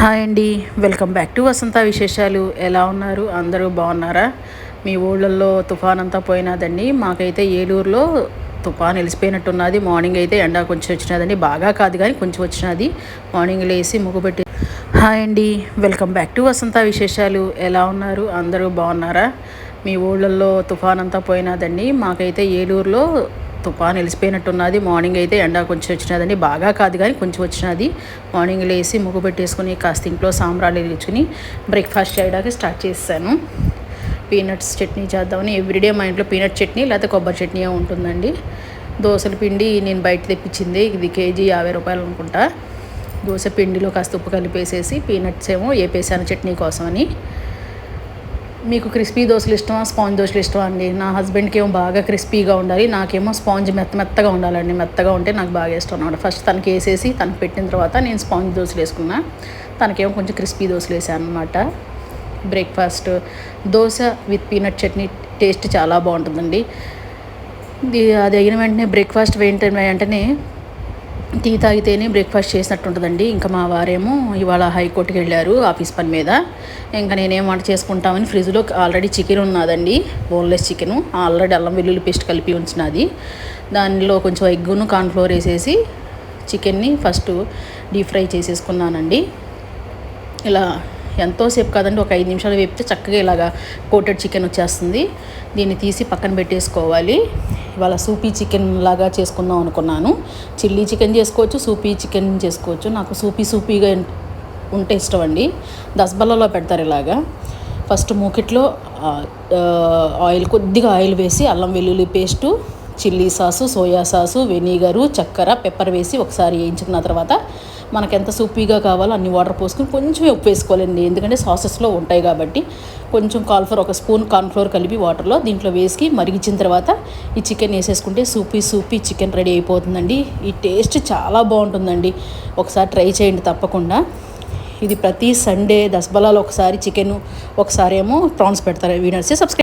Hi అండి. Welcome back to Vasantha విశేషాలు. ఎలా ఉన్నారు? అందరూ బాగున్నారా? మీ ఊళ్ళల్లో తుఫాన్ అంతా పోయినదండి. మాకైతే ఏలూరులో తుఫాన్ వెలిసిపోయినట్టున్నది. మార్నింగ్ అయితే ఎండ కొంచెం వచ్చినదండి. బాగా కాదు కానీ కొంచెం వచ్చినది. మార్నింగ్ లేసి ముగ్గు పెట్టి హాయ్ అండి. వెల్కమ్ బ్యాక్ టు వసంత విశేషాలు. ఎలా ఉన్నారు? అందరూ బాగున్నారా? మీ ఊళ్ళల్లో తుఫాన్ అంతా పోయినదండి. మాకైతే ఏలూరులో తుఫాన్ వెలిసిపోయినట్టున్నది. మార్నింగ్ అయితే ఎండ కొంచెం వచ్చినదండి. బాగా కాదు కానీ కొంచెం వచ్చినది. మార్నింగ్ లేచి ముగ్గు పెట్టేసుకుని కాస్త ఇంట్లో సాంబ్రాలు వెలిగించుకుని బ్రేక్ఫాస్ట్ చేయడానికి స్టార్ట్ చేశాను. పీనట్స్ చట్నీ చేద్దామని ఎవ్రీడే మా ఇంట్లో పీనట్ చట్నీ లేకపోతే కొబ్బరి చట్నీ ఉంటుందండి. దోశల పిండి నేను బయట తెప్పించింది. ఇది కేజీ యాభై రూపాయలు అనుకుంటా. దోశ పిండిలో కాస్త ఉప్పు కలిపేసేసి పీనట్స్ ఏమో వేపేసాను చట్నీ కోసమని. మీకు క్రిస్పీ దోశలు ఇష్టమా స్పాంజ్ దోశలు ఇష్టమా అండి? నా హస్బెండ్కి ఏమో బాగా క్రిస్పీగా ఉండాలి నాకేమో స్పాంజ్ మెత్త మెత్తగా ఉండాలండి. మెత్తగా ఉంటే నాకు బాగా ఇష్టం అనమాట ఫస్ట్ తనకి వేసేసి తనకు పెట్టిన తర్వాత నేను స్పాంజ్ దోశలు వేసుకున్నా. తనకేమో కొంచెం క్రిస్పీ దోశలు వేసాను అనమాట breakfast dosa with peanut chutney taste చాలా బాగుంటుందండి. అది అయిన వెంటనే బ్రేక్ఫాస్ట్ వెంటనే వెంటనే టీ తాగితేనే బ్రేక్ఫాస్ట్ చేసినట్టు ఉంటుందండి ఇంకా మా వారేమో ఇవాళ హైకోర్టుకి వెళ్ళారు ఆఫీస్ పని మీద. ఇంకా నేనేం వంట చేసుకుంటామని ఫ్రిడ్జ్లో ఆల్రెడీ చికెన్ ఉన్నదండి. బోన్లెస్ చికెన్ ఆల్రెడీ అల్లం వెల్లుల్లి పేస్ట్ కలిపి ఉంచినది. దానిలో కొంచెం ఎగ్గును కార్న్ఫ్లోర్ వేసేసి చికెన్ని ఫస్ట్ డీప్ ఫ్రై చేసేసుకున్నానండి. ఇలా ఎంతోసేపు కాదండి ఒక ఐదు నిమిషాలు వేపితే చక్కగా ఇలాగా కోటెడ్ చికెన్ వచ్చేస్తుంది. దీన్ని తీసి పక్కన పెట్టేసుకోవాలి. ఇవాళ సూపీ చికెన్ లాగా చేసుకుందాం అనుకున్నాను. చిల్లీ చికెన్ చేసుకోవచ్చు సూపీ చికెన్ చేసుకోవచ్చు. నాకు సూపీ సూపీగా ఉంటే ఇష్టం అండి దసబల్లలో పెడతారు ఇలాగా. ఫస్ట్ మూకిట్లో ఆయిల్ కొద్దిగా ఆయిల్ వేసి అల్లం వెల్లుల్లి paste chilli sauce soya sauce vinegar చక్కెర పెప్పర్ వేసి ఒకసారి వేయించుకున్న తర్వాత మనకు ఎంత సూపీగా కావాలో అన్ని వాటర్ పోసుకొని కొంచెం ఉప్పు వేసుకోవాలండి. ఎందుకంటే సాసెస్లో ఉంటాయి కాబట్టి కొంచెం కాల్ఫ్లోర్ ఒక స్పూన్ కార్న్ఫ్లోర్ కలిపి వాటర్లో దీంట్లో వేసి మరిగించిన తర్వాత ఈ చికెన్ వేసేసుకుంటే సూపీ సూపీ చికెన్ రెడీ అయిపోతుందండి. ఈ టేస్ట్ చాలా బాగుంటుందండి. ఒకసారి ట్రై చేయండి తప్పకుండా. ఇది ప్రతి సండే దసబలాలో ఒకసారి చికెన్ ఒకసారి ఏమో ప్రాన్స్ పెడతారు వీనర్స్ సబ్స్క్రైబ్